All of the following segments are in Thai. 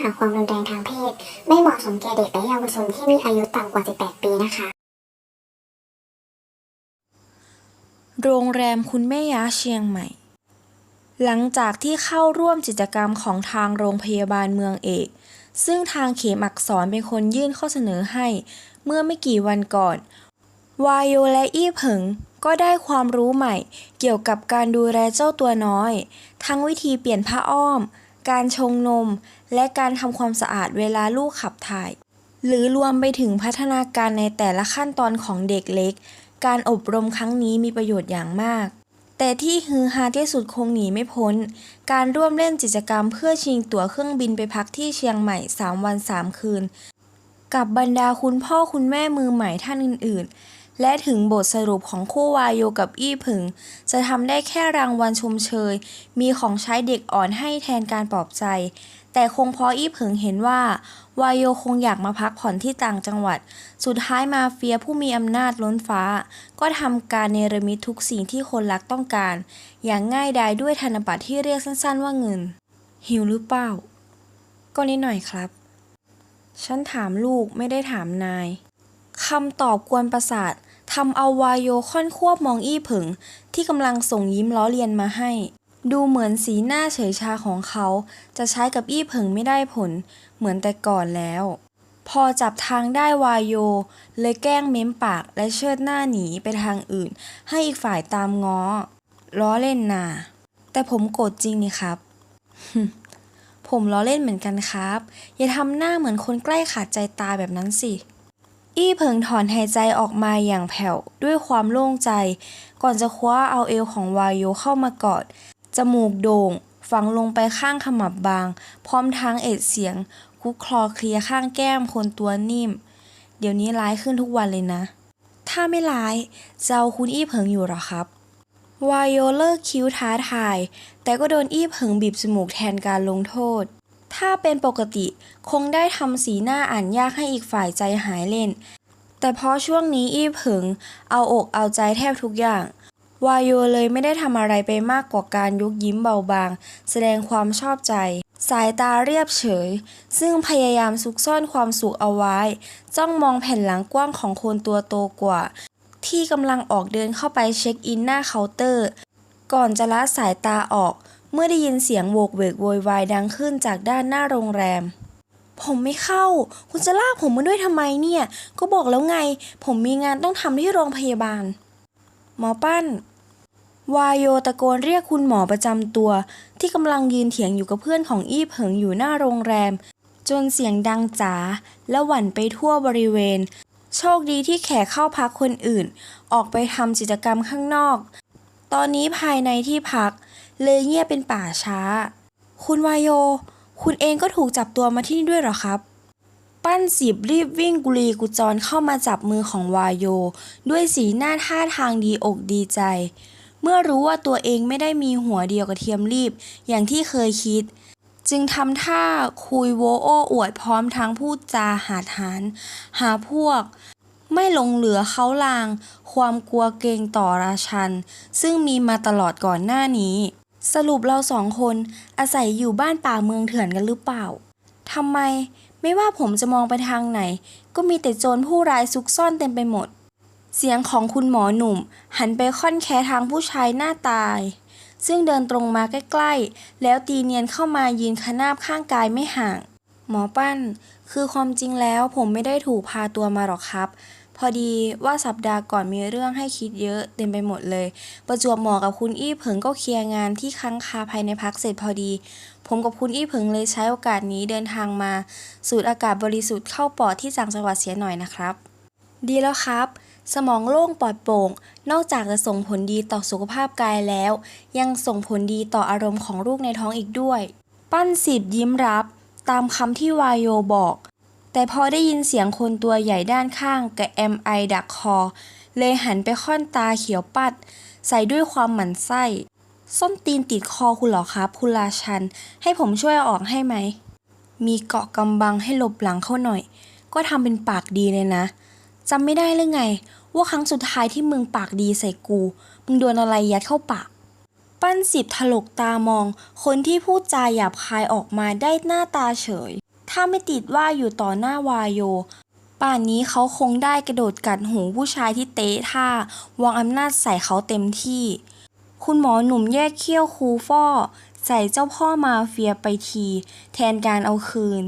หาความรุนแรงทางเพศ ไม่เหมาะสมแก่เด็กและเยาวชนที่มีอายุต่ำกว่า 18 ปีนะคะ โรงแรมคุณแม่ยาเชียงใหม่ หลังจากที่เข้าร่วมกิจกรรมของทางโรงพยาบาลเมืองเอก ซึ่งทางเขมอักษรเป็นคนยื่นข้อเสนอให้ เมื่อไม่กี่วันก่อนวายโยและอี้เผิงก็ได้ความรู้ใหม่เกี่ยวกับการดูแลเจ้าตัวน้อย ทั้งวิธีเปลี่ยนผ้าอ้อม การชงนม และการทำความสะอาดเวลาลูกขับถ่าย หรือรวมไปถึงพัฒนาการในแต่ละขั้นตอนของเด็กเล็ก การอบรมครั้งนี้มีประโยชน์อย่างมาก แต่ที่ฮือฮาที่สุดคงหนีไม่พ้น การร่วมเล่นกิจกรรมเพื่อชิงตั๋วเครื่องบินไปพักที่เชียงใหม่ 3 วัน 3 คืน กับบรรดาคุณพ่อคุณแม่มือใหม่ท่านอื่นๆ และถึงบทสรุปของคู่วายโยกับอี้ผึง จะทำได้แค่รางวัลชมเชย มีของใช้เด็กอ่อนให้แทนการปลอบใจ แต่คงเพราะอี้เผิงเห็นว่าวายโยคงอยากมาพักผ่อนที่ต่างจังหวัด สุดท้ายมาเฟียผู้มีอำนาจล้นฟ้า ก็ทำการเนรมิตทุกสิ่งที่คนรักต้องการ อย่างง่ายดายด้วยธนบัตรที่เรียกสั้นๆว่าเงิน หิวหรือเปล่า ก็นิดหน่อยครับ ฉันถามลูกไม่ได้ถามนายคำตอบกวนประสาททำเอาวายโยค่อนควบมองอี้ผึงที่กำลังส่งยิ้มล้อเลียนมาให้ ดูเหมือนสีหน้าเฉยชาของเขา จะใช้กับอี้เผิงไม่ได้ผล เหมือนแต่ก่อนแล้ว พอจับทางได้วายโย เลยแกล้งเม้มปากและเชิดหน้าหนีไปทางอื่น ให้อีกฝ่ายตามง้อ ล้อเล่นนาแต่ผมโกรธจริงนี่ครับ ผมล้อเล่นเหมือนกันครับ อย่าทำหน้าเหมือนคนใกล้ขาดใจตายแบบนั้นสิ อี้เพิงถอนหายใจออกมาอย่างแผ่วด้วยความโล่งใจ ก่อนจะคว้าเอาเอวของวายโยเข้ามากอด มูกโด่ง ฝังลงไปข้างขมับบาง พร้อมทั้งเอ็ดเสียง คุกคลอเคลียข้างแก้มคนตัวนิ่ม เดี๋ยวนี้ร้ายขึ้นทุกวันเลยนะ ถ้าไม่ร้ายจะเอาคุณอี้เพิงอยู่หรอครับวายโยเลิกคิ้วท้าทาย แต่ก็โดนอี้เพิงบีบจมูกแทนการลงโทษ ถ้าเป็นปกติคงได้ทำสีหน้าอ่านยากให้อีกฝ่ายใจหายเล่น แต่เพราะช่วงนี้อี้เผิง เอาอกเอาใจแทบทุกอย่าง วายโยเลยไม่ได้ทำอะไรไปมากกว่าการยกยิ้มเบาบาง แสดงความชอบใจ สายตาเรียบเฉย ซึ่งพยายามซุกซ่อนความสุขเอาไว้ จ้องมองแผ่นหลังกว้างของคนตัวโตกว่า ที่กำลังออกเดินเข้าไปเช็คอินหน้าเคาน์เตอร์ ก่อนจะละสายตาออก เมื่อได้ยินเสียงโวกเวกโวยวายดังขึ้นจากด้านหน้าโรงแรมผมไม่เข้า คุณจะลากผมมาด้วยทำไมเนี่ย ก็บอกแล้วไง ผมมีงานต้องทำที่โรงพยาบาล หมอปั้น วายโยตะโกนเรียกคุณหมอประจำตัว ที่กำลังยืนเถียงอยู่กับเพื่อนของอี้เผิงอยู่หน้าโรงแรม จนเสียงดังจ๋าและหวั่นไปทั่วบริเวณ โชคดีที่แขกเข้าพักคนอื่น ออกไปทำกิจกรรมข้างนอก ตอนนี้ภายในที่พัก เลยเงียบเป็นป่าช้า คุณวายโย คุณเองก็ถูกจับตัวมาที่นี่ด้วยหรอครับปั้นสิบรีบวิ่งกุลีกุจรเข้ามาจับมือของวายโย ด้วยสีหน้าท่าทางดีอกดีใจ เมื่อรู้ว่าตัวเองไม่ได้มีหัวเดียวกับเทียมรีบ อย่างที่เคยคิด จึงทำท่าคุยโวโอ้อวดพร้อมทั้งพูดจาหาทาน หาพวก ไม่หลงเหลือเขาลาง ความกลัวเกรงต่อราชัน ซึ่งมีมาตลอดก่อนหน้านี้ สรุปเราสองคนอาศัยอยู่บ้านป่าเมืองเถื่อนกันหรือเปล่าทำไมไม่ว่าผมจะมองไปทางไหน ก็มีแต่โจรผู้ร้ายซุกซ่อนเต็มไปหมด เสียงของคุณหมอหนุ่ม หันไปค่อนแค่ทางผู้ชายหน้าตาย ซึ่งเดินตรงมาใกล้ๆ แล้วตีเนียนเข้ามายืนขนาบข้างกายไม่ห่าง หมอปั้น คือความจริงแล้วผมไม่ได้ถูกพาตัวมาหรอกครับ พอดีว่าสัปดาห์ก่อนมีเรื่องให้คิดเยอะเต็มไปหมดเลย ประจวบเหมาะกับคุณอี้เผิงก็เคลียร์งานที่ค้างคาภายในพักเสร็จพอดี ผมกับคุณอี้เผิงเลยใช้โอกาสนี้เดินทางมา สูดอากาศบริสุทธิ์เข้าปอดที่ต่างจังหวัดเสียหน่อยนะครับ ดีแล้วครับ สมองโล่งปลอดโปร่ง นอกจากจะส่งผลดีต่อสุขภาพกายแล้ว ยังส่งผลดีต่ออารมณ์ของลูกในท้องอีกด้วย ปั้นสิบยิ้มรับ ตามคำที่วายโยบอก แต่พอได้ยินเสียงคนตัวใหญ่ด้านข้างกับ MI ดักคอ เลยหันไปค่อนตาเขียวปัด ใส่ด้วยความหมั่นไส้ ส้นตีนติดคอคุณเหรอครับ คุณราชัน ให้ผมช่วยออกให้ไหม มีเกาะกำบังให้หลบหลังเข้าหน่อย ก็ทำเป็นปากดีเลยนะจำไม่ได้เลยไง ว่าครั้งสุดท้ายที่มึงปากดีใส่กู มึงโดนอะไรยัดเข้าปาก ปั้นสิบถลกตามอง คนที่พูดจาหยาบคายออกมาได้หน้าตาเฉย ถ้าไม่ติดว่าอยู่ต่อหน้าวายโย ป่านนี้เขาคงได้กระโดดกัดหูผู้ชายที่เตะท่าวางอำนาจใส่เขาเต็มที่ คุณหมอหนุ่มแยกเขี้ยวคูฟ่อใส่เจ้าพ่อมาเฟียไปที แทนการเอาคืน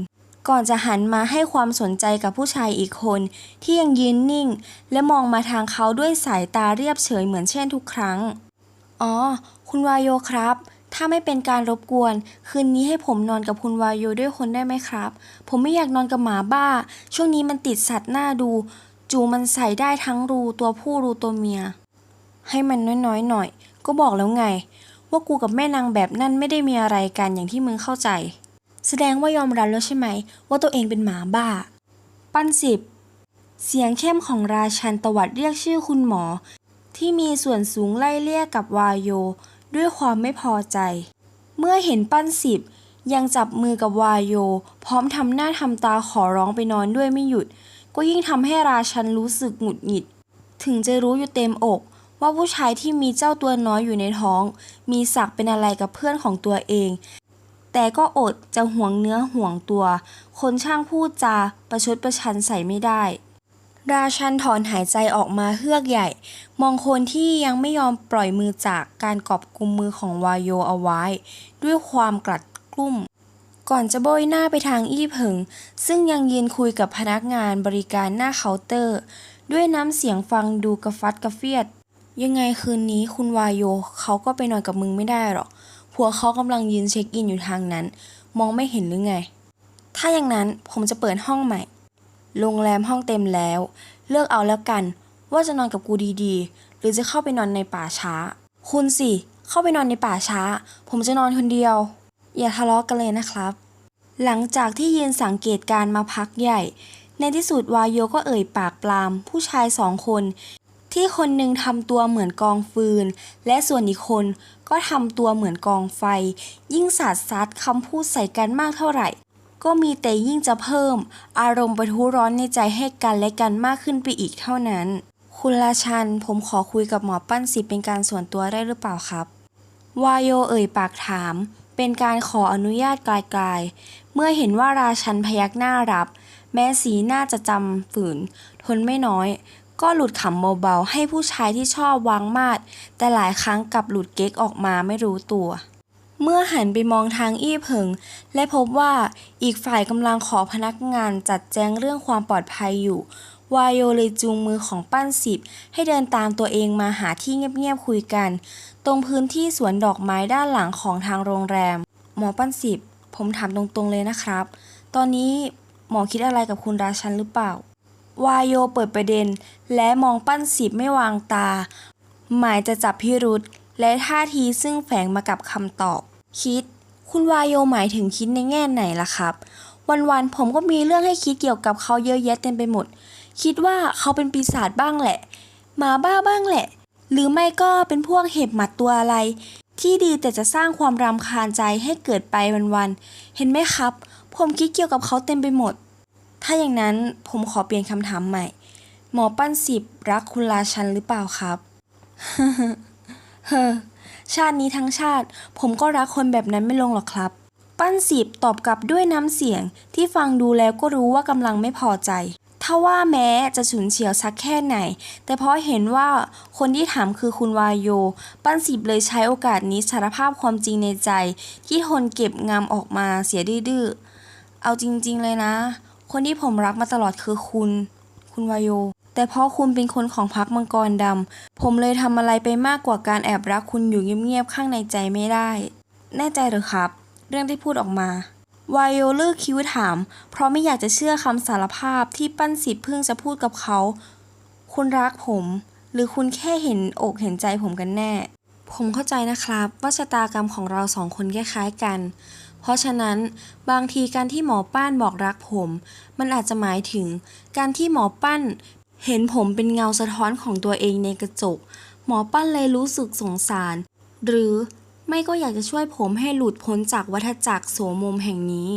ก่อนจะหันมาให้ความสนใจกับผู้ชายอีกคน ที่ยังยืนนิ่ง และมองมาทางเขาด้วยสายตาเรียบเฉยเหมือนเช่นทุกครั้ง อ๋อ คุณวายโยครับ ถ้าไม่เป็นการรบกวน คืนนี้ให้ผมนอนกับคุณวายโยด้วยคนได้ไหมครับ ผมไม่อยากนอนกับหมาบ้า ช่วงนี้มันติดสัตว์หน้าดู จูมันใส่ได้ทั้งรูตัวผู้รูตัวเมีย ให้มันน้อยๆหน่อย ก็บอกแล้วไง ว่ากูกับแม่นางแบบนั่นไม่ได้มีอะไรกันอย่างที่มึงเข้าใจ แสดงว่ายอมรับแล้วใช่ไหม ว่าตัวเองเป็นหมาบ้า ปั้นสิบเสียงเข้มของราชันตวัดเรียกชื่อคุณหมอ ที่มีส่วนสูงไล่เลี่ยกับวายโย ด้วยความไม่พอใจ เมื่อเห็นปั้นสิบยังจับมือกับวายโย พร้อมทำหน้าทำตาขอร้องไปนอนด้วยไม่หยุด ก็ยิ่งทำให้ราชันรู้สึกหงุดหงิด ถึงจะรู้อยู่เต็มอก ว่าผู้ชายที่มีเจ้าตัวน้อยอยู่ในท้อง มีศักเป็นอะไรกับเพื่อนของตัวเอง แต่ก็อดจะห่วงเนื้อห่วงตัว คนช่างพูดจาประชดประชันใส่ไม่ได้ ราชันถอนหายใจออกมาเฮือกใหญ่ มองคนที่ยังไม่ยอมปล่อยมือจากการกอบกุมมือของวายโยเอาไว้ ด้วยความกลัดกลุ้ม ก่อนจะโบยหน้าไปทางอี้เผิง ซึ่งยังยืนคุยกับพนักงานบริการหน้าเคาน์เตอร์ ด้วยน้ำเสียงฟังดูกระฟัดกระเฟียด ยังไงคืนนี้คุณวายโยเขาก็ไปนอนกับมึงไม่ได้หรอก ผัวเขากำลังยืนเช็คอินอยู่ทางนั้น มองไม่เห็นหรือไง ถ้าอย่างนั้นผมจะเปิดห้องใหม่ โรงแรมห้องเต็มแล้ว เลือกเอาแล้วกัน ว่าจะนอนกับกูดีๆ หรือจะเข้าไปนอนในป่าช้า คุณสิ เข้าไปนอนในป่าช้า ผมจะนอนคนเดียว อย่าทะเลาะกันเลยนะครับ หลังจากที่ยืนสังเกตการมาพักใหญ่ ในที่สุดวายโยก็เอ่ยปากปลาม ผู้ชายสองคนที่คนหนึ่งทำตัวเหมือนกองฟืน และส่วนอีกคนก็ทำตัวเหมือนกองไฟ ยิ่งสาดซัดคำพูดใส่กันมากเท่าไหร่ ก็มีแต่ยิ่งจะเพิ่ม อารมณ์ประทุร้อนในใจให้กันและกันมากขึ้นไปอีกเท่านั้น คุณราชัน ผมขอคุยกับหมอปั้นสิเป็นการส่วนตัวได้หรือเปล่าครับ วายโยเอ่ยปากถาม เป็นการขออนุญาตไกลๆ เมื่อเห็นว่าราชันพยักหน้ารับ แม้สีหน้าจะจำฝืน ทนไม่น้อย ก็หลุดขำเบาๆ ให้ผู้ชายที่ชอบวางมาด แต่หลายครั้งกลับหลุดเก๊กออกมาไม่รู้ตัว เมื่อหันไปมองทางอี้เผิง และพบว่าอีกฝ่ายกำลังขอพนักงานจัดแจงเรื่องความปลอดภัยอยู่ วายโยเลยจูงมือของปั้นสิบ ให้เดินตามตัวเองมาหาที่เงียบๆคุยกัน ตรงพื้นที่สวนดอกไม้ด้านหลังของทางโรงแรม หมอปั้นสิบ ผมถามตรงๆเลยนะครับ ตอนนี้หมอคิดอะไรกับคุณราชันหรือเปล่า วายโยเปิดประเด็น และมองปั้นสิบไม่วางตา หมายจะจับพิรุษและท่าทีซึ่งแฝงมากับคำตอบ คิด คุณวายโยหมายถึงคิดในแง่ไหนล่ะครับ วันๆผมก็มีเรื่องให้คิดเกี่ยวกับเขาเยอะแยะเต็มไปหมด คิดว่าเขาเป็นปีศาจบ้างแหละหมาบ้าบ้างแหละ หรือไม่ก็เป็นพวกเห็บหมัดตัวอะไร ที่ดีแต่จะสร้างความรำคาญใจให้เกิดไปวันๆเห็นไหมครับ ผมคิดเกี่ยวกับเขาเต็มไปหมด ถ้าอย่างนั้นผมขอเปลี่ยนคำถามใหม่ หมอปั้นสิบรักคุณราชันหรือเปล่าครับ เฮ้อชาตินี้ทั้งชาติ ผมก็รักคนแบบนั้นไม่ลงหรอกครับ ปั้นสิบตอบกลับด้วยน้ำเสียง ที่ฟังดูแล้วก็รู้ว่ากำลังไม่พอใจถ้าว่าแม้จะฉุนเฉียวสักแค่ไหน แต่เพราะเห็นว่าคนที่ถามคือคุณวายโย ปั้นสิบเลยใช้โอกาสนี้สารภาพความจริงในใจ ที่ทนเก็บงำออกมาเสียดื้อ เอาจริงๆเลยนะ คนที่ผมรักมาตลอดคือคุณ คุณวายโย แต่เพราะคุณเป็นคนของพรรคมังกรดำ ผมเลยทำอะไรไปมากกว่าการแอบรักคุณอยู่เงียบๆข้างในใจไม่ได้ แน่ใจหรือครับ เรื่องที่พูดออกมาวายโอเลือกคิ้วถาม เพราะไม่อยากจะเชื่อคำสารภาพที่ปั้นสิบเพิ่งจะพูดกับเขา คุณรักผม หรือคุณแค่เห็นอกเห็นใจผมกันแน่ ผมเข้าใจนะครับ ว่าชะตากรรมของเราสองคนคล้ายๆกัน เพราะฉะนั้นบางทีการที่หมอป้านบอกรักผม มันอาจจะหมายถึง การที่หมอปั้นเห็นผมเป็นเงาสะท้อนของตัวเองในกระจก หมอปั้นเลยรู้สึกสงสาร หรือไม่ก็อยากจะช่วยผมให้หลุดพ้นจากวัฏจักรโสมมแห่งนี้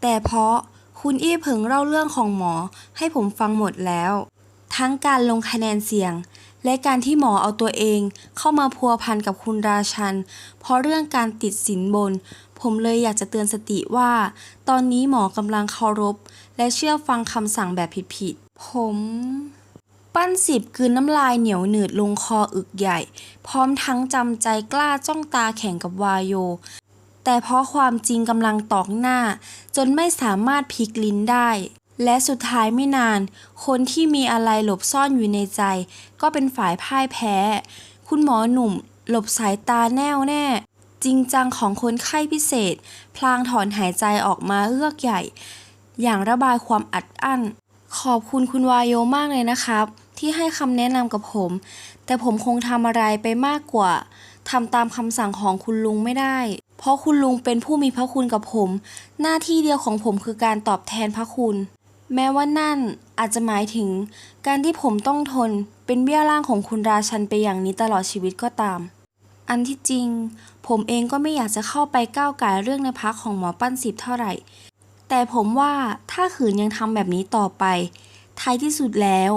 แต่เพราะคุณอี้เผิงเล่าเรื่องของหมอให้ผมฟังหมดแล้ว ทั้งการลงคะแนนเสียง และการที่หมอเอาตัวเองเข้ามาพัวพันกับคุณราชัน เพราะเรื่องการติดสินบน ผมเลยอยากจะเตือนสติว่า ตอนนี้หมอกำลังเคารพ และเชื่อฟังคำสั่งแบบผิดๆ ผม ปั้นสิบกลืนน้ำลายเหนียวหนืดลงคออึกใหญ่ พร้อมทั้งจำใจกล้าจ้องตาแข่งกับวายโย แต่เพราะความจริงกำลังตอกหน้า จนไม่สามารถพลิกลิ้นได้ และสุดท้ายไม่นาน คนที่มีอะไรหลบซ่อนอยู่ในใจ ก็เป็นฝ่ายพ่ายแพ้ คุณหมอหนุ่มหลบสายตาแน่วแน่ จริงจังของคนไข้พิเศษ พลางถอนหายใจออกมาเอือกใหญ่ อย่างระบายความอัดอั้น ขอบคุณคุณวายโยมากเลยนะครับ ที่ให้คำแนะนำกับผม แต่ผมคงทำอะไรไปมากกว่าทำตามคำสั่งของคุณลุงไม่ได้ เพราะคุณลุงเป็นผู้มีพระคุณกับผม หน้าที่เดียวของผมคือการตอบแทนพระคุณ แม้ว่านั่นอาจจะหมายถึง การที่ผมต้องทนเป็นเบี้ยล่างของคุณราชันไปอย่างนี้ตลอดชีวิตก็ตาม อันที่จริง ผมเองก็ไม่อยากจะเข้าไปก้าวไก่เรื่องในพักของหมอปั้นสิบเท่าไหร่ แต่ผมว่าถ้าขืนยังทำแบบนี้ต่อไป ท้ายที่สุดแล้ว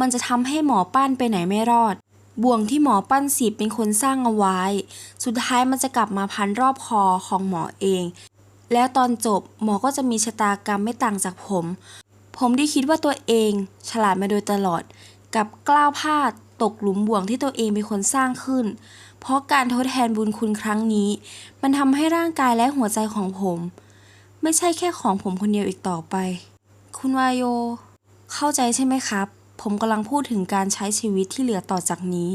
มันจะทำให้หมอปั้นไปไหนไม่รอด บ่วงที่หมอปั้นสิบเป็นคนสร้างเอาไว้ สุดท้ายมันจะกลับมาพันรอบคอของหมอเอง แล้วตอนจบหมอก็จะมีชะตากรรมไม่ต่างจากผม ผมที่คิดว่าตัวเอง ฉลาดมาโดยตลอด กับกล้าวพลาดตกหลุมบ่วงที่ตัวเองเป็นคนสร้างขึ้น เพราะการทดแทนบุญคุณครั้งนี้ มันทำให้ร่างกายและหัวใจของผม ไม่ใช่แค่ของผมคนเดียวอีกต่อไป คุณวายโย เข้าใจใช่ไหมครับ ผมกำลังพูดถึงการใช้ชีวิตที่เหลือต่อจากนี้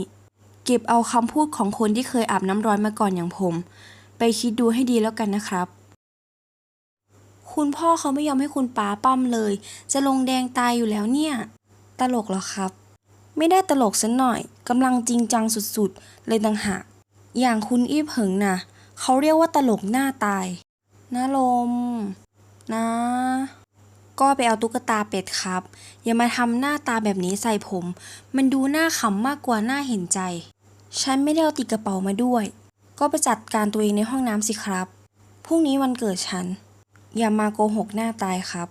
เก็บเอาคำพูดของคนที่เคยอาบน้ำร้อนมาก่อนอย่างผม ไปคิดดูให้ดีแล้วกันนะครับคุณพ่อเขาไม่ยอมให้คุณป้าปั้มเลย จะลงแดงตายอยู่แล้วเนี่ย ตลกเหรอครับ ไม่ได้ตลกสันหน่อยกำลังจริงจังสุดๆ เลยต่างหาก อย่างคุณอี้เผิงน่ะ เขาเรียกว่าตลกหน้าตายนาลม นะ ก็ไปเอาตุ๊กตาเป็ดครับ อย่ามาทำหน้าตาแบบนี้ใส่ผม มันดูหน้าขำมากกว่าหน้าเห็นใจ ฉันไม่ได้เอาติดกระเป๋ามาด้วย ก็ไปจัดการตัวเองในห้องน้ำสิครับ พรุ่งนี้วันเกิดฉัน อย่ามาโกหกหน้าตายครับ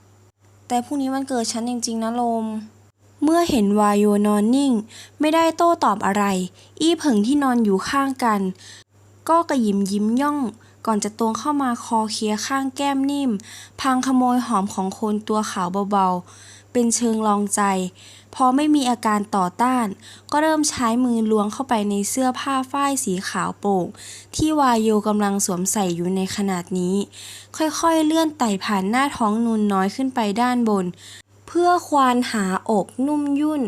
แต่พรุ่งนี้วันเกิดฉันจริงๆนะลม เมื่อเห็นวายโยนอนนิ่ง ไม่ได้โต้ตอบอะไร อี้เผิงที่นอนอยู่ข้างกัน ก็กระยิมยิ้มย่อง ก่อนจะตรงเข้ามาคอเคลียข้างแก้มนิ่ม พังขโมยหอมของคนตัวขาวเบาๆ เป็นเชิงลองใจ พอไม่มีอาการต่อต้าน ก็เริ่มใช้มือล้วงเข้าไปในเสื้อผ้าฝ้ายสีขาวโปร่งที่วายโยกำลังสวมใส่อยู่ในขนาดนี้ ค่อยๆเลื่อนไต่ผ่านหน้าท้องนูนน้อยขึ้นไปด้านบน เพื่อควานหาอกนุ่มยุ่น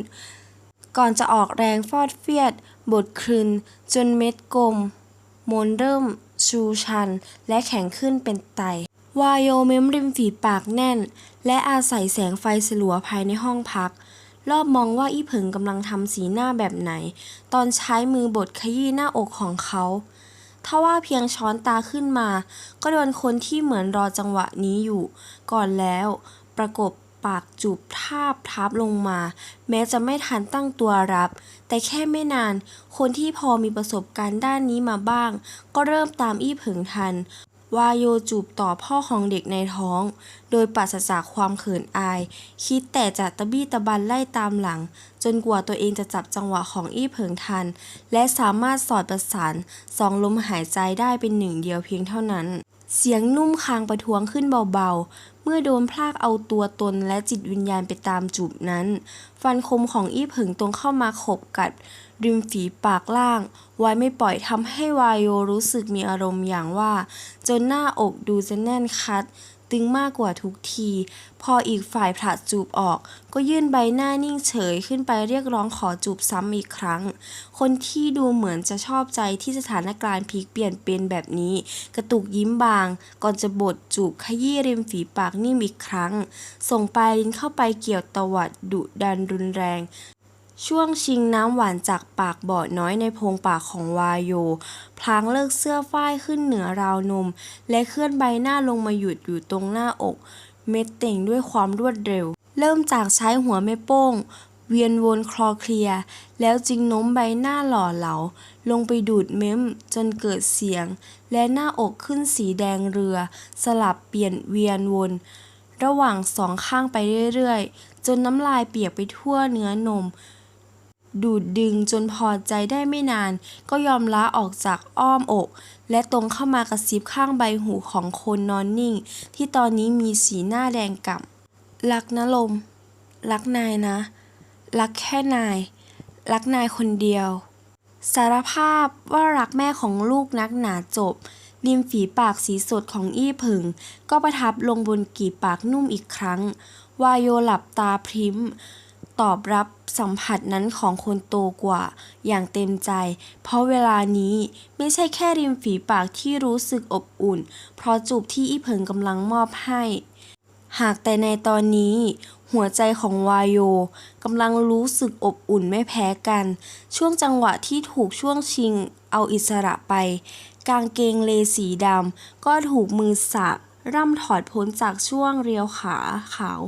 ก่อนจะออกแรงฟอดเฟียด บดคลึน จนเม็ดกลมมนเริ่ม ชูชัน และแข็งขึ้นเป็นไต วายโยเม้มริมฝีปากแน่น และอาศัยแสงไฟสลัวภายในห้องพัก รอบมองว่าอีเผิงกำลังทำสีหน้าแบบไหน ตอนใช้มือบดขยี้หน้าอกของเขาถ้าว่าเพียงช้อนตาขึ้นมา ก็โดนคนที่เหมือนรอจังหวะนี้อยู่ ก่อนแล้ว ประกบ ปากจูบทาบทับลงมา แม้จะไม่ทันตั้งตัวรับ แต่แค่ไม่นาน คนที่พอมีประสบการณ์ด้านนี้มาบ้าง ก็เริ่มตามอี้เผิงทันวายโยจูบต่อพ่อของเด็กในท้อง โดยปราศจากความเขินอาย คิดแต่จะตะบี้ตะบันไล่ตามหลัง จนกว่าตัวเองจะจับจังหวะของอี้เผิงทัน และสามารถสอดประสานสองลมหายใจได้เป็นหนึ่งเดียวเพียงเท่านั้น เสียงนุ่มคางประท้วงขึ้นเบาๆ เมื่อโดนพลากเอาตัวตนและจิตวิญญาณไปตามจูบนั้น ฟันคมของอี้เผิงตรงเข้ามาขบกัด ริมฝีปากล่างไว้ไม่ปล่อยทำให้วายโยรู้สึกมีอารมณ์อย่างว่า จนหน้าอกดูจะแน่นคัด ตึงมากกว่าทุกที พออีกฝ่ายผลัดจูบออก ก็ยื่นใบหน้านิ่งเฉยขึ้นไปเรียกร้องขอจูบซ้ำอีกครั้ง คนที่ดูเหมือนจะชอบใจที่สถานการณ์พลิกเปลี่ยนเป็นแบบนี้ กระตุกยิ้มบาง ก่อนจะบดจูบขยี้ริมฝีปากนิ่มอีกครั้ง ส่งปลายลิ้นเข้าไปเกี่ยวตวัดดุดันรุนแรง ช่วงชิงน้ำหวานจากปากบ่อน้อยในโพรงปากของวายโย พลางเลิกเสื้อฝ้ายขึ้นเหนือราวนม และเคลื่อนใบหน้าลงมาหยุดอยู่ตรงหน้าอก เม็ดเต่งด้วยความรวดเร็ว เริ่มจากใช้หัวแม่โป้ง เวียนวนคลอเคลีย แล้วจึงโน้มใบหน้าหล่อเหลา ลงไปดูดเม้มจนเกิดเสียง และหน้าอกขึ้นสีแดงเรือ สลับเปลี่ยนเวียนวน ระหว่างสองข้างไปเรื่อยๆ จนน้ำลายเปียกไปทั่วเนื้อนม ดูดดึงจนพอใจได้ไม่นาน ก็ยอมล้าออกจากอ้อมอก และตรงเข้ามากระซิบข้างใบหูของคนนอนนิ่ง ที่ตอนนี้มีสีหน้าแดงก่ำรักนะลม รักนายนะ รักแค่นาย รักนายคนเดียว สารภาพว่ารักแม่ของลูกนักหนาจบ ริมฝีปากสีสดของอี้ผึ่งก็ประทับลงบนกีบปากนุ่มอีกครั้ง วายโยหลับตาพริ้ม ตอบรับสัมผัสนั้นของคนโตกว่า อย่างเต็มใจ เพราะเวลานี้ไม่ใช่แค่ริมฝีปากที่รู้สึกอบอุ่น เพราะจูบที่อีเผิงกำลังมอบให้ หากแต่ในตอนนี้หัวใจของวายโยกำลังรู้สึกอบอุ่นไม่แพ้กัน ช่วงจังหวะที่ถูกช่วงชิงเอาอิสระไป กางเกงเลสีดำก็ถูกมือสาก ร่ำถอดพ้นจากช่วงเรียวขาขาว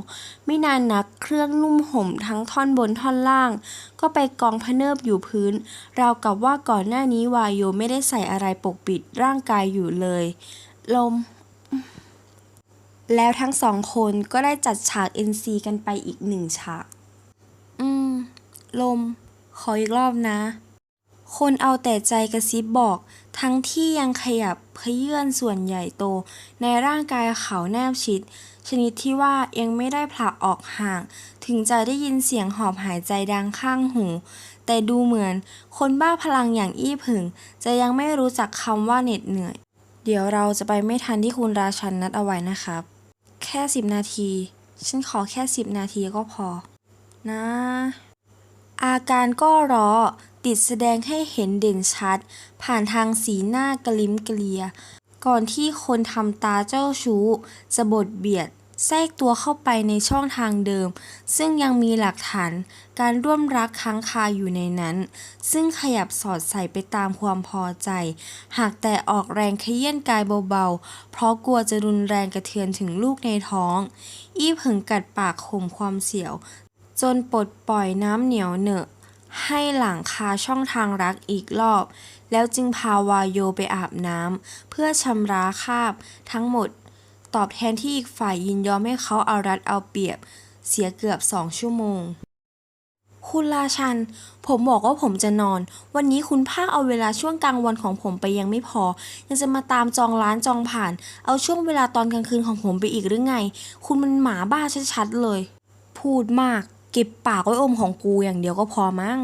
ไม่นานนักเครื่องนุ่มห่มทั้งท่อนบนท่อนล่าง ก็ไปกองพเนิบอยู่พื้น ราวกับว่าก่อนหน้านี้วายโยไม่ได้ใส่อะไรปกปิดร่างกายอยู่เลย ลม แล้วทั้งสองคนก็ได้จัดฉาก NC กันไปอีกหนึ่งฉาก อืม ลม ขออีกรอบนะ คนเอาแต่ใจกระซิบบอก ทั้งที่ยังขยับเขยื่อนส่วนใหญ่โต ในร่างกายเขาแนบชิด ชนิดที่ว่ายังไม่ได้ผลักออกห่าง ถึงจะได้ยินเสียงหอบหายใจดังข้างหู แต่ดูเหมือน คนบ้าพลังอย่างอี้ผึ่ง จะยังไม่รู้จักคำว่าเหน็ดเหนื่อย เดี๋ยวเราจะไปไม่ทันที่คุณราชันนัดเอาไว้นะครับ แค่สิบนาที ฉันขอแค่สิบนาทีก็พอ นะอาการก็รอ ติดแสดงให้เห็นเด่นชัด ผ่านทางสีหน้ากระลิมเกลีย ก่อนที่คนทำตาเจ้าชู้จะบดเบียด แทรกตัวเข้าไปในช่องทางเดิม ซึ่งยังมีหลักฐานการร่วมรักค้างคาอยู่ในนั้น ซึ่งขยับสอดใส่ไปตามความพอใจ หากแต่ออกแรงขยี้นกายเบาๆ เพราะกลัวจะรุนแรงกระเทือนถึงลูกในท้อง อีผึ่งกัดปากข่มความเสียว จนปลดปล่อยน้ำเหนียวเหนอะ ให้หลังคาช่องทางรักอีกรอบ แล้วจึงพาวาโยไปอาบน้ำเพื่อชำระคาบทั้งหมด ตอบแทนที่อีกฝ่ายยินยอมให้เขาเอารัดเอาเปรียบ เสียเกือบสองชั่วโมง คุณราชัน ผมบอกว่าผมจะนอน วันนี้คุณภาคเอาเวลาช่วงกลางวันของผมไปยังไม่พอ ยังจะมาตามจองร้านจองผ่าน เอาช่วงเวลาตอนกลางคืนของผมไปอีกหรือไง คุณมันหมาบ้าชัดๆเลย พูดมาก เก็บปากไว้อมของกูอย่างเดียวก็พอมั้ง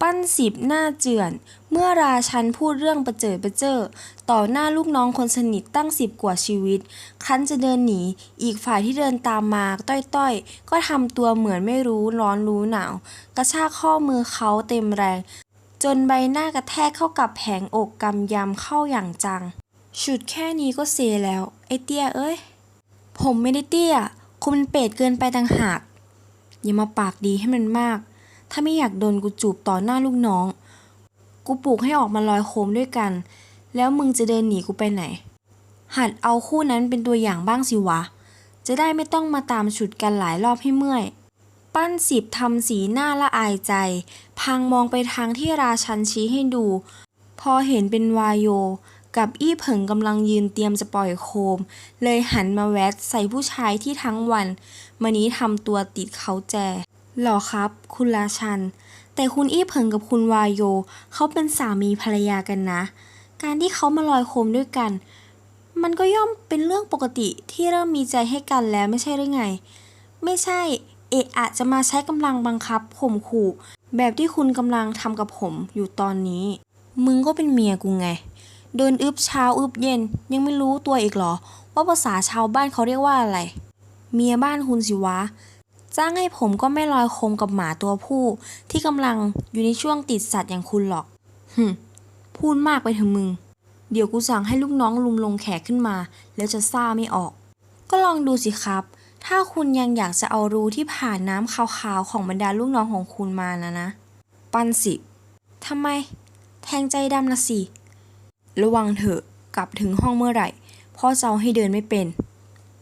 ปั้นสิบหน้าเจือน เมื่อราชันพูดเรื่องประเจิดประเจ้อต่อหน้าลูกน้องคนสนิทตั้งสิบกว่าชีวิต คั้นจะเดินหนี อีกฝ่ายที่เดินตามมาต้อยๆ ก็ทำตัวเหมือนไม่รู้ร้อนรู้หนาว กระชากข้อมือเขาเต็มแรง จนใบหน้ากระแทกเข้ากับแผงอกกำยำเข้าอย่างจัง ฉุดแค่นี้ก็เซแล้ว ไอเตี้ยเอ้ย ผมไม่ได้เตี้ย คุณมันเป็ดเกินไปต่างหาก อย่ามาปากดีให้มันมาก ถ้าไม่อยากโดนกูจูบต่อหน้าลูกน้อง กูปลูกให้ออกมาลอยโคมด้วยกัน แล้วมึงจะเดินหนีกูไปไหน หัดเอาคู่นั้นเป็นตัวอย่างบ้างสิวะ จะได้ไม่ต้องมาตามฉุดกันหลายรอบให้เมื่อย ปั้นสิบทำสีหน้าละอายใจ พังมองไปทางที่ราชันชี้ให้ดู พอเห็นเป็นวายโยกับอี้เผิงกำลังยืนเตรียมจะปล่อยโคม เลยหันมาแวดใส่ผู้ชายที่ทั้งวัน มานี้ทำตัวติดเขาแจ หรอครับ คุณราชัน แต่คุณอี้เผิงกับคุณวายโย เขาเป็นสามีภรรยากันนะ การที่เขามาลอยโคมด้วยกัน มันก็ย่อมเป็นเรื่องปกติที่เริ่มมีใจให้กันแล้วไม่ใช่หรือไง ไม่ใช่ เอะอะจะมาใช้กำลังบังคับข่มขู่ แบบที่คุณกำลังทำกับผมอยู่ตอนนี้ มึงก็เป็นเมียกูไงเดินอึบเช้าอึบเย็น ยังไม่รู้ตัวอีกเหรอ ว่าภาษาชาวบ้านเขาเรียกว่าอะไร เมียบ้านคุณสิวะ จ้างให้ผมก็ไม่ลอยโคมกับหมาตัวผู้ ที่กำลังอยู่ในช่วงติดสัตว์อย่างคุณหรอกหึพูดมากไปเถอะมึง เดี๋ยวกูสั่งให้ลูกน้องลุมลงแขกขึ้นมา แล้วจะซ่าไม่ออก ก็ลองดูสิครับ ถ้าคุณยังอยากจะเอารูที่ผ่านน้ำขาวๆของบรรดาลูกน้องของคุณมานะนะ ปันสิทำไม แทงใจดำนะสิ ระวังเถอะ กลับถึงห้องเมื่อไหร่ พ่อจะเอาให้เดินไม่เป็น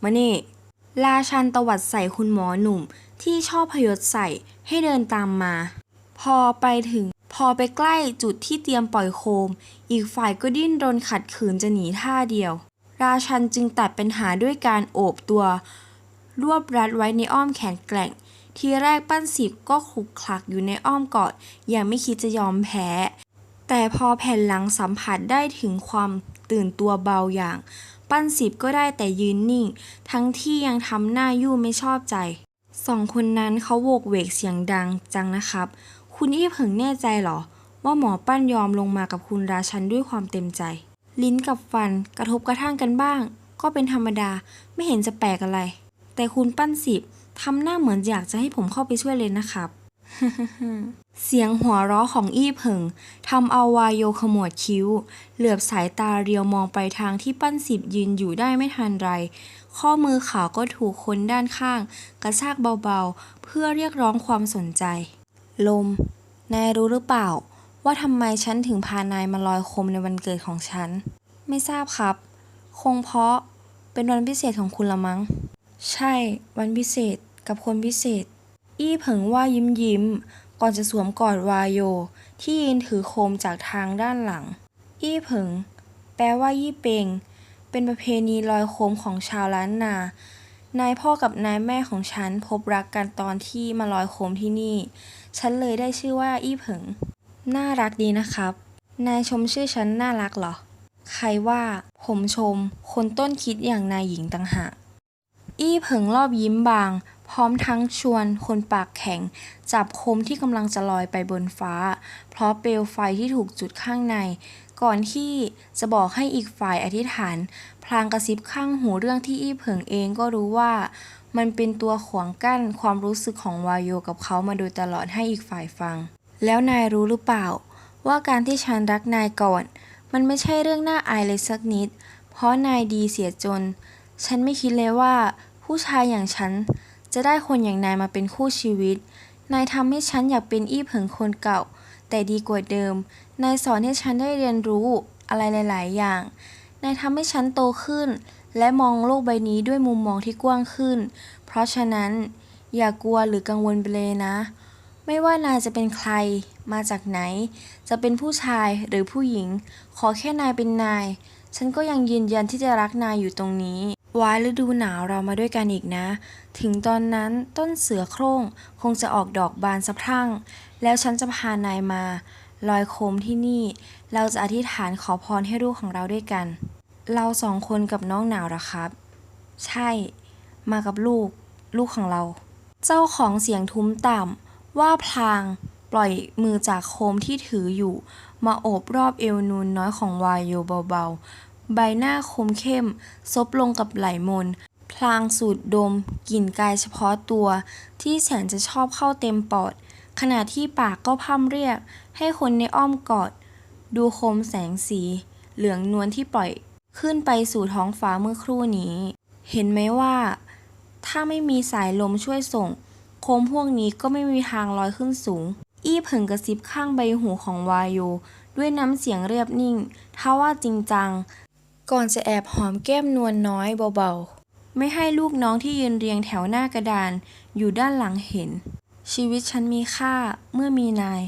มานี่ ราชันตวัดใส่คุณหมอหนุ่ม ที่ชอบพยศใส่ให้เดินตามมา พอไปถึง พอไปใกล้จุดที่เตรียมปล่อยโคม อีกฝ่ายก็ดิ้นรนขัดขืนจะหนีท่าเดียว ราชันจึงตัดปัญหาด้วยการโอบตัว รวบรัดไว้ในอ้อมแขนแกร่ง ทีแรกปั้นสิบก็คลุกคลักอยู่ในอ้อมกอดอย่างไม่คิดจะยอมแพ้ แต่พอแผ่นหลังสัมผัสได้ถึงความตื่นตัวเบาอย่าง ปั้นสิบก็ได้แต่ยืนนิ่ง ทั้งที่ยังทำหน้ายู่ไม่ชอบใจ สองคนนั้นเขาโวกเวกเสียงดังจังนะครับ คุณอี้เผิงแน่ใจเหรอ ว่าหมอปั้นยอมลงมากับคุณราชันด้วยความเต็มใจ ลิ้นกับฟันกระทบกระทั่งกันบ้าง ก็เป็นธรรมดาไม่เห็นจะแปลกอะไร แต่คุณปั้นสิบทำหน้าเหมือนอยากจะให้ผมเข้าไปช่วยเลยนะครับ เสียงหัวเราะของอี้เผิงทำเอาวายโยขมวดคิ้ว เหลือบสายตาเรียวมองไปทางที่ปั้นสิบยืนอยู่ได้ไม่ทันไร ข้อมือขาวก็ถูกคนด้านข้าง กระชากเบาๆ เพื่อเรียกร้องความสนใจ ลม นายรู้หรือเปล่า ว่าทำไมฉันถึงพานายมาลอยโคมในวันเกิดของฉัน ไม่ทราบครับ คงเพราะเป็นวันพิเศษของคุณละมั้ง ใช่ วันพิเศษกับคนพิเศษ อี้เผิงว่ายิ้มยิ้ม ก่อนจะสวมกอดวายโย ที่ยืนถือโคมจากทางด้านหลัง อี้เผิงแปลว่ายี่เปง เป็นประเพณีลอยโคมของชาวล้านนา นายพ่อกับนายแม่ของฉันพบรักกันตอนที่มาลอยโคมที่นี่ ฉันเลยได้ชื่อว่าอี้เผิงน่ารักดีนะครับ นายชมชื่อฉันน่ารักเหรอ ใครว่า ผมชม คนต้นคิดอย่างนายหญิงต่างหาก อี้เผิงรอบยิ้มบาง พร้อมทั้งชวนคนปากแข็ง จับโคมที่กำลังจะลอยไปบนฟ้า เพราะเปลวไฟที่ถูกจุดข้างใน ก่อนที่จะบอกให้อีกฝ่ายอธิษฐาน พลางกระซิบข้างหูเรื่องที่อี้เผิงเองก็รู้ว่า มันเป็นตัวขวางกั้นความรู้สึกของวายโยกับเขามาโดยตลอดให้อีกฝ่ายฟัง แล้วนายรู้หรือเปล่า ว่าการที่ฉันรักนายก่อน มันไม่ใช่เรื่องน่าอายเลยสักนิด เพราะนายดีเสียจน ฉันไม่คิดเลยว่าผู้ชายอย่างฉัน จะได้คนอย่างนายมาเป็นคู่ชีวิต นายทำให้ฉันอยากเป็นอี้เผิงคนเก่า แต่ดีกว่าเดิม นายสอนให้ฉันได้เรียนรู้อะไรหลาย ๆ อย่าง นายทำให้ฉันโตขึ้น และมองโลกใบนี้ด้วยมุมมองที่กว้างขึ้น เพราะฉะนั้น อย่ากลัวหรือกังวลไปเลยนะ ไม่ว่านายจะเป็นใคร มาจากไหน จะเป็นผู้ชายหรือผู้หญิง ขอแค่นายเป็นนาย ฉันก็ยังยืนยันที่จะรักนายอยู่ตรงนี้ วายฤดูหนาวเรามาด้วยกันอีกนะ ถึงตอนนั้นต้นเสือโคร่งคงจะออกดอกบานสะพรั่ง แล้วฉันจะพานายมา ลอยโคมที่นี่ เราจะอธิษฐานขอพรให้ลูกของเราด้วยกัน เราสองคนกับน้องหนาวเหรอครับ ใช่ มากับลูก ลูกของเรา เจ้าของเสียงทุ้มต่ำว่าพลาง ปล่อยมือจากโคมที่ถืออยู่ มาโอบรอบเอวนูนน้อยของวายโยเบาๆ ใบหน้าคมเข้ม ซบลงกับไหลมน พลางสูดดม กลิ่นกายเฉพาะตัว ที่แสนจะชอบเข้าเต็มปอด ขณะที่ปากก็พร่ำเรียก ให้คนในอ้อมกอด ดูคมแสงสี เหลืองนวลที่ปล่อย ขึ้นไปสู่ท้องฟ้าเมื่อครู่นี้ เห็นไหมว่า ถ้าไม่มีสายลมช่วยส่ง โคมพวกนี้ก็ไม่มีทางลอยขึ้นสูง อี้เผิงกระซิบข้างใบหูของวายโยด้วยน้ำเสียงเรียบนิ่งทว่าจริงจัง ก่อนจะแอบหอมแก้มนวลน้อยเบาๆ ไม่ให้ลูกน้องที่ยืนเรียงแถวหน้ากระดาน อยู่ด้านหลังเห็น ชีวิตฉันมีค่าเมื่อมีนาย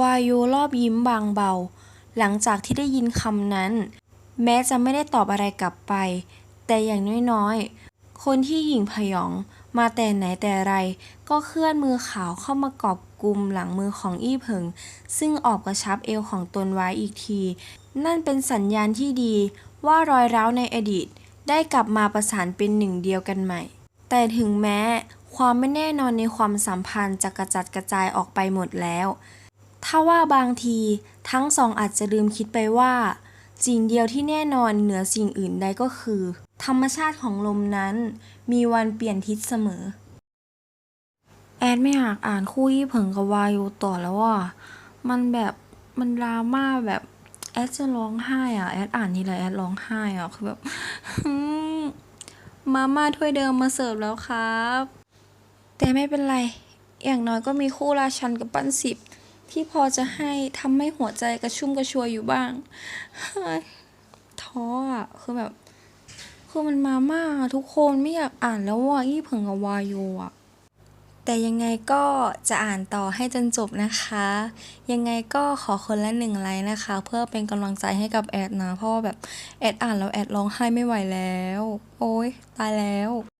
วาโยรอบยิ้มบางเบา หลังจากที่ได้ยินคำนั้น แม้จะไม่ได้ตอบอะไรกลับไป แต่อย่างน้อยๆ คนที่หญิงพยองมาแต่ไหนแต่ไรก็เคลื่อนมือขาวเข้ามากอบกลุ่มหลังมือของอี้เผิง ซึ่งออกกระชับเอวของตนไว้อีกที นั่นเป็นสัญญาณที่ดี ว่ารอยร้าวในอดีต ได้กลับมาประสานเป็นหนึ่งเดียวกันใหม่ แต่ถึงแม้ ความไม่แน่นอนในความสัมพันธ์จะกระจัดกระจายออกไปหมดแล้ว ถ้าว่าบางทีทั้งสองอาจจะลืมคิดไปว่าสิ่งเดียวที่แน่นอนเหนือสิ่งอื่นใดก็คือ ธรรมชาติของลมนั้น มีวันเปลี่ยนทิศเสมอ แอดไม่อยากอ่านคู่ยี่เผิงกับวายูต่อแล้วอะมันแบบมันดราม่าแบบ แอดจะร้องไห้อะแอดอ่านทีไรแอดร้องไห้อะคือแบบมาม่าถ้วยเดิมมาเสิร์ฟแล้วครับ แต่ไม่เป็นไร อย่างน้อยก็มีคู่ราชันกับปั้นสิบ ที่พอจะให้ทำให้หัวใจกระชุ่มกระชวยอยู่บ้างท้ออะคือแบบ คือมันมาม่าทุกคนไม่อยากอ่านแล้วว่ายี่เผิงกับวายโยอะ แต่ยังไงก็จะอ่านต่อให้จนจบนะคะ ยังไงก็ขอคนละหนึ่งไลค์นะคะ เพื่อเป็นกำลังใจให้กับแอดนะ เพราะว่าแบบแอดอ่านแล้วแอดร้องไห้ไม่ไหวแล้ว โอ๊ยตายแล้ว